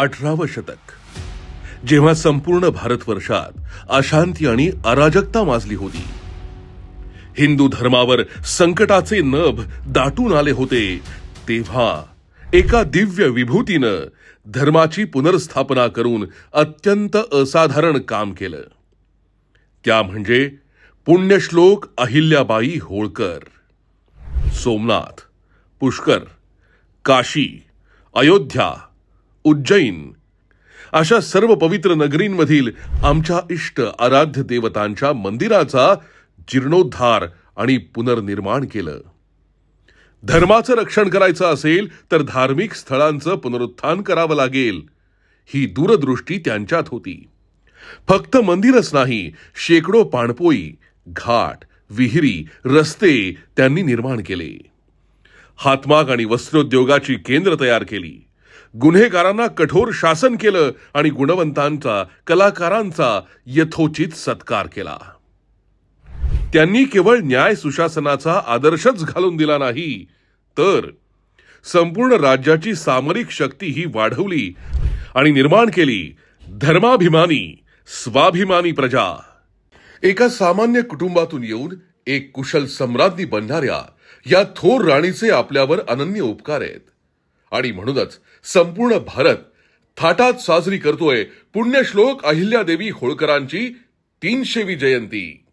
अठरावं शतक. जेव्हा संपूर्ण भारतवर्षात अशांती आणि अराजकता माजली होती हिंदू धर्मावर संकटाचे नभ दाटून आले होते तेव्हा एका दिव्य विभूतीनं धर्माची पुनर्स्थापना करून अत्यंत असाधारण काम केलं. त्या म्हणजे पुण्यश्लोक अहिल्याबाई होळकर सोमनाथ पुष्कर काशी अयोध्या उज्जैन. अशा सर्व पवित्र नगरींमधील आमच्या इष्ट आराध्य देवतांच्या मंदिराचा जीर्णोद्धार आणि पुनर्निर्माण केलं. धर्माचं रक्षण करायचं असेल तर धार्मिक स्थळांचं पुनरुत्थान करावं लागेल ही दूरदृष्टी त्यांच्यात होती. फक्त मंदिरच नाही शेकडो पाणपोई घाट विहिरी रस्ते त्यांनी निर्माण केले. हातमाग आणि वस्त्रोद्योगाची केंद्र तयार केली. गुन्हेगारांना कठोर शासन केलं आणि गुणवंतांचा कलाकारांचा यथोचित सत्कार केला. त्यांनी केवळ न्याय सुशासनाचा आदर्शच घालून दिला नाही तर संपूर्ण राज्याची सामरिक शक्ती ही वाढवली आणि निर्माण केली धर्माभिमानी स्वाभिमानी प्रजा. एका सामान्य कुटुंबातून येऊन एक कुशल सम्राज्ञी बनणाऱ्या या थोर राणीचे आपल्यावर अनन्य उपकार आहेत. आणि म्हणूनच संपूर्ण भारत थाटात साजरी करतोय पुण्यश्लोक अहिल्यादेवी होळकरांची तीनशेवी जयंती.